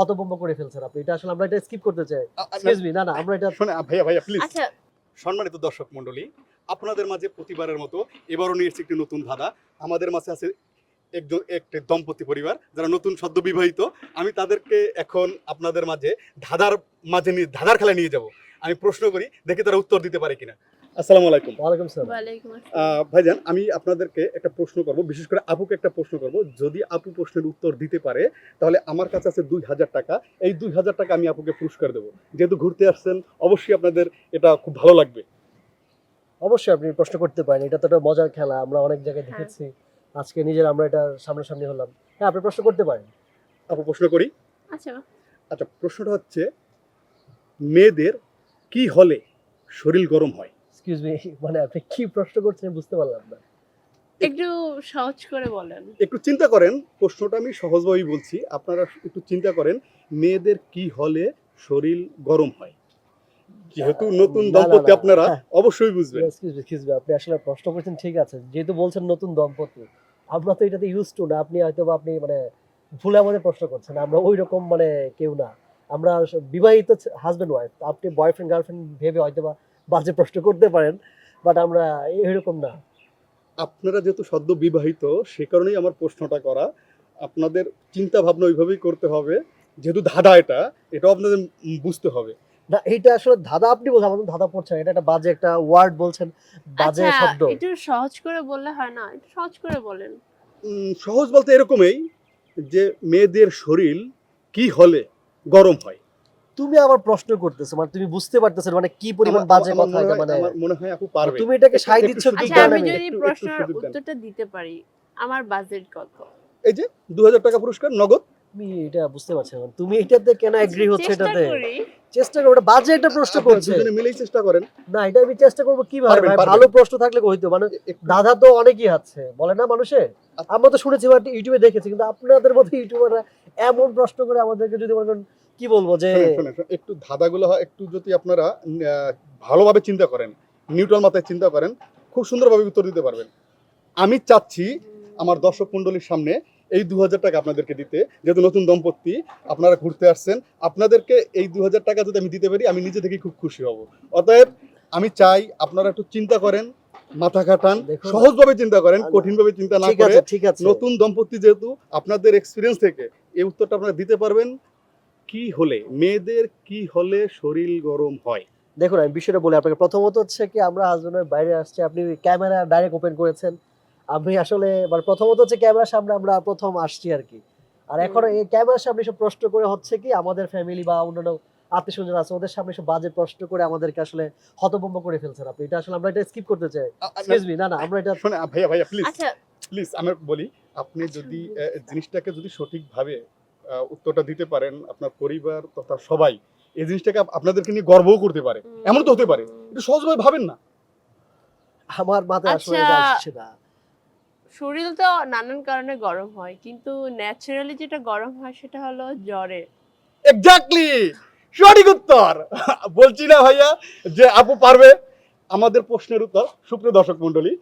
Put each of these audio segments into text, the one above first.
হতভম্ব করে ফেলছেন আপনি। এটা আসলে আমরা এটা স্কিপ করতে চাই। এক্সকিউজ মি না না আমরা এটা শোনে ভাইয়া ভাইয়া প্লিজ আচ্ছা। সম্মানিত দর্শক মণ্ডলী আপনাদের মাঝে প্রতিবারের মতো এবারও নিয়ে এসেছি একটি নতুন ধাঁধা। আমাদের মাঝে আছে একজন একটি দম্পতি পরিবার যারা নতুন সদ্য বিবাহিত। আমি তাদেরকে এখন আপনাদের মাঝে ধাঁধার মাঝে নিয়ে ধাঁধার খেলা নিয়ে যাব। আমি প্রশ্ন করি দেখি তারা উত্তর দিতে পারে কিনা। আসসালামু আলাইকুম। ওয়ালাইকুম সালাম। ওয়ালাইকুম আসসালাম। আহ, ভাইজান আমি আপনাদেরকে একটা প্রশ্ন করব বিশেষ করে আপুকে একটা প্রশ্ন করব। যদি আপু প্রশ্নের উত্তর দিতে পারে তাহলে আমার কাছে আছে দুই হাজার টাকা। এই দুই হাজার টাকা আমি আপুকে পুরস্কার দেবো। যেহেতু ঘুরতে আসছেন অবশ্যই আপনাদের এটা খুব ভালো লাগবে। অবশ্যই আপনি প্রশ্ন করতে পারেন। এটা তো একটা মজার খেলা আমরা অনেক জায়গায় হ্যাঁ। দেখেছি। আজকে নিজের আমরা এটা সামনাসামনি হলাম। হ্যাঁ আপনি প্রশ্ন করতে পারেন। আপু প্রশ্ন করি? আচ্ছা আচ্ছা প্রশ্নটা হচ্ছে মেয়েদের কি হলে শরীর গরম হয়? এক্সকিউজ মি মানে আপনি কি প্রশ্ন করছেন বুঝতে পারলাম না। একটু সহজ করে বলেন। একটু চিন্তা করেন প্রশ্নটা আমি সহজভাবেই বলছি। আপনারা একটু চিন্তা করেন মেয়েদের কি হলে শরীর গরম হয়? যেহেতু নতুন দম্পতি আপনারা হ্যাঁ। অবশ্যই বুঝবেন। এক্সকিউজ মি এক্সকিউজ মি আপনি আসলে প্রশ্ন করছেন ঠিক আছে। যেহেতু বলছেন নতুন দম্পতি আমরা তো এটাতে ইউজ টু না আপনি হয়তো আপনি মানে ভুলে আমাদের প্রশ্ন করছেন আমরা ওই রকম মানে কেউ না। আমরা বিবাহিত হাজবেন্ড ওয়াইফ আপনি বয়ফ্রেন্ড গার্লফ্রেন্ড ভেবে হয়তো বা বাজে প্রশ্ন করতে পারেন বাট আমরা এরকম না। আপনারা যেহেতু সদ্য বিবাহিত সে কারণেই আমার প্রশ্নটা করা। আপনাদের চিন্তা ভাবনা ওইভাবেই করতে হবে। যেহেতু ধাঁধা এটা এটাও আপনাদের বুঝতে হবে। না এটা আসলে ধাঁধা আপনি বলছেন আমাদের ধাঁধা পড়ছেন এটা একটা বাজে একটা ওয়ার্ড বলছেন বাজে আচ্ছা শব্দ। একটু সহজ করে বললে হয় না একটু সহজ করে বলেন। উম, সহজ বলতে এরকমই যে মেয়েদের শরীর কি হলে গরম হয়? তুমি আবার প্রশ্ন করতেছো মানে তুমি বুঝতে পারতেছো মানে কি পরিমাণ বাজে কথা এটা মানে মনে হয় আপু পারবে। তুমি এটাকে সাই দিচ্ছ কি আচ্ছা কারণে আমি আমি। যদি প্রশ্নের উত্তরটা দিতে পারি আমার বাজেট কত? এই যে দু হাজার টাকা পুরস্কার নগদ? তুমি এটা বুঝতে পারছ না তুমি এটাতে কেন এগ্রি হচ্ছে চেষ্টা এটাতে? করি। চেষ্টা করো বাজে একটা প্রশ্ন করছে। দুজনে মিলেই চেষ্টা করেন। না এটা আমি চেষ্টা করব কীভাবে? ভাই ভালো প্রশ্ন থাকলে হইতো মানে দাদা তো অনেকই আছে বলে না মানুষে? আমরা তো শুনেছি ইউটিউবে দেখেছি কিন্তু আপনাদের মতো ইউটিউবাররা এমন প্রশ্ন করে আমাদেরকে যদি মনে করেন কি বলব যে একটু ধাঁধাগুলো হয় একটু যদি আপনারা ভালোভাবে চিন্তা করেন নিউট্রাল মাথায় চিন্তা করেন খুব সুন্দরভাবে উত্তর দিতে পারবেন। আমি চাচ্ছি আমার দর্শক মণ্ডলীর সামনে এই দু হাজার টাকা আপনাদেরকে দিতে যেহেতু নতুন দম্পতি আপনারা ঘুরতে আসছেন আপনাদেরকে এই দু হাজার টাকা যদি আমি দিতে পারি আমি নিজে থেকেই খুব খুশি হব। অতএব আমি চাই আপনারা একটু চিন্তা করেন মাথা খাটান সহজভাবে চিন্তা করেন আচ্ছা, কঠিনভাবে চিন্তা না করে ঠিক আছে। নতুন দম্পতি যেহেতু আপনাদের এক্সপিরিয়েন্স থেকে এই উত্তরটা আপনারা দিতে পারবেন। কি হলে মেয়েদের কি হলে শরীর গরম হয়? দেখুন আমি বিষয়টা বলি আপনাকে প্রথমত হচ্ছে কি আমরা হাজবেন্ডের বাইরে আসছি আপনি ক্যামেরা ডাইরেক্ট ওপেন করেছেন। আমি আসলে মানে প্রথমত হচ্ছে ক্যামেরার সামনে আমরা প্রথম আসছি আর কি। আর এখন এই ক্যামেরার সামনে সব প্রশ্ন করে হচ্ছে কি আমাদের ফ্যামিলি বা অন্যান্য আত্মীয় স্বজন আছে ওদের সামনে সব বাজে প্রশ্ন করে আমাদেরকে আসলে হতভম্ব করে ফেলছেন আপনি। এটা আসলে আমরা এটা স্কিপ করতে চাই। এক্সকিউজ মি না না আমরা এটা শোনে ভাইয়া ভাইয়া প্লিজ আচ্ছা। প্লিজ আমি বলি আপনি যদি জিনিসটাকে যদি সঠিকভাবে উত্তরটা দিতে পারেন আপনার পরিবার তথা সবাই এই জিনিসটাকে আপনাদেরকে নিয়ে গর্বও করতে পারে। এমন তো হতে পারে। একটু সহজভাবে ভাবেন না। আমার মাথায় আসলে আচ্ছা। আসছে না। শরীর তো নানান কারণে গরম হয় কিন্তু ন্যাচারালি যেটা গরম হয় সেটা হলো জ্বরে এক্স্যাক্টলি সঠিক উত্তর! বলছি না ভাইয়া যে আপু পারবে। আমাদের প্রশ্নের উত্তর সুপ্রিয় দর্শক মন্ডলী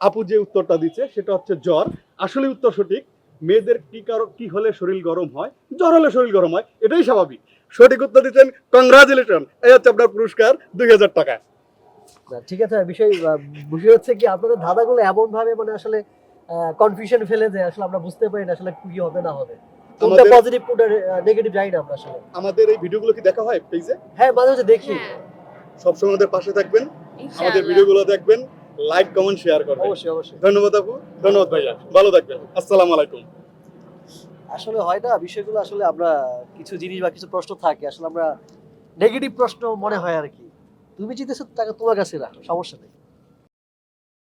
আপু যে উত্তরটা দিচ্ছে সেটা হচ্ছে জ্বর। আসলে উত্তর সঠিক। মেয়েদের কি কারও কি হলে শরীর গরম হয়? জ্বর হলে শরীর গরম হয় এটাই স্বাভাবিক। সঠিক উত্তর দিচ্ছেন কংগ্রাচুলেশন এই হচ্ছে আপনার পুরস্কার দুই হাজার টাকা। ঠিক আছে বিষয় বিষয় হচ্ছে কি আপনাদের ধাঁধাগুলো এমন ভাবে মানে আসলে কনফিউশন ফেলে যে আসলে আমরা বুঝতে পারি না আসলে কি হবে না হবে। কোনটা আমাদের- পজিটিভ কোনটা নেগেটিভ জানি না আমরা আসলে। আমাদের এই ভিডিওগুলো কি দেখা হয় পেজে হ্যাঁ মাঝে মাঝে দেখি। হ্যাঁ। সবসময় আমাদের পাশে থাকবেন। আমাদের ভিডিওগুলো দেখবেন। লাইক কমেন্ট শেয়ার করবেন অবশ্যই অবশ্যই। ধন্যবাদ আপু। ধন্যবাদ ভাইয়া। ভালো থাকবেন। আসসালামু আলাইকুম। আসলে হয় না বিষয়গুলো আসলে আমরা কিছু জিনিস বা কিছু প্রশ্ন থাকে আসলে আমরা নেগেটিভ প্রশ্ন মনে হয় আর কি। তুমি জিতেছো টাকা তোমার কাছে রাখো সমস্যা নেই।